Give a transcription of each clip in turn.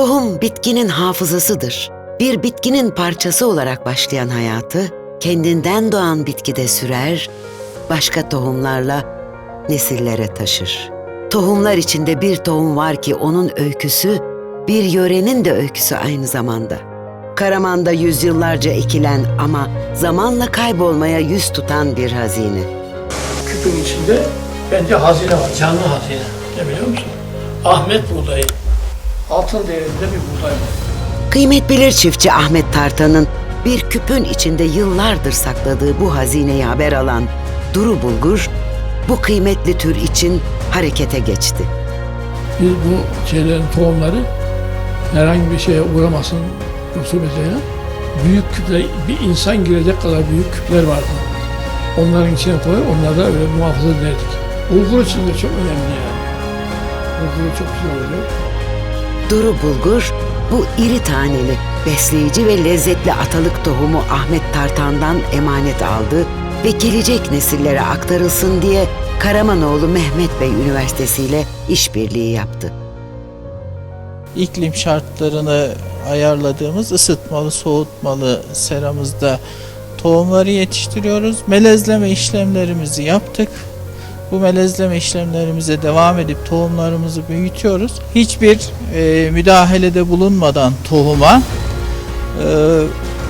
Tohum bitkinin hafızasıdır. Bir bitkinin parçası olarak başlayan hayatı kendinden doğan bitkide sürer, başka tohumlarla nesillere taşır. Tohumlar içinde bir tohum var ki onun öyküsü bir yörenin de öyküsü aynı zamanda. Karaman'da yüzyıllarca ekilen ama zamanla kaybolmaya yüz tutan bir hazine. Küpün içinde bence hazine var, canlı hazine. Ne biliyor musun? Ahmet buğdayı. Altın değerinde bir buğday var. Kıymet bilir çiftçi Ahmet Tartan'ın bir küpün içinde yıllardır sakladığı bu hazineyi haber alan Duru Bulgur, bu kıymetli tür için harekete geçti. Biz bu şeylerin tohumları herhangi bir şeye uğramasın rutubetine büyük küpler, bir insan girecek kadar büyük küpler vardı. Onların içine koyup onları da öyle muhafaza ederdik. Bulgur için de çok önemli yani. Bulgur çok güzel oluyor. Duru Bulgur, bu iri taneli, besleyici ve lezzetli atalık tohumu Ahmet Tartan'dan emanet aldı ve gelecek nesillere aktarılsın diye Karamanoğlu Mehmet Bey Üniversitesi ile işbirliği yaptı. iklim şartlarını ayarladığımız ısıtmalı, soğutmalı seramızda tohumları yetiştiriyoruz. Melezleme işlemlerimizi yaptık. Bu melezleme işlemlerimize devam edip tohumlarımızı büyütüyoruz. Hiçbir e, müdahalede bulunmadan tohuma e,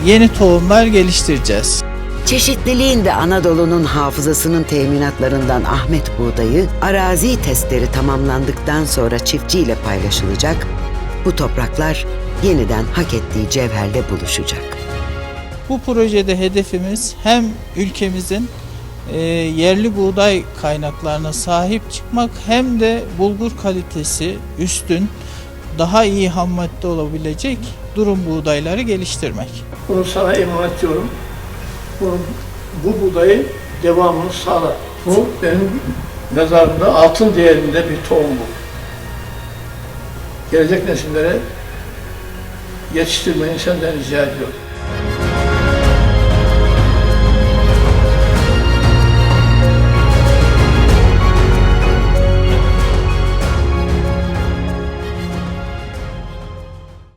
yeni tohumlar geliştireceğiz. Çeşitliliğin ve Anadolu'nun hafızasının teminatlarından Ahmet Buğdayı, arazi testleri tamamlandıktan sonra çiftçiyle paylaşılacak, bu topraklar yeniden hak ettiği cevherle buluşacak. Bu projede hedefimiz hem ülkemizin e, yerli buğday kaynaklarına sahip çıkmak hem de bulgur kalitesi üstün, daha iyi ham madde olabilecek durum buğdayları geliştirmek. Bunu sana emanet ediyorum. Bu buğdayın devamını sağla. Bu benim mezarımda altın değerinde bir tohum bu. Gelecek nesillere yetiştirmeyi senden rica ediyorum.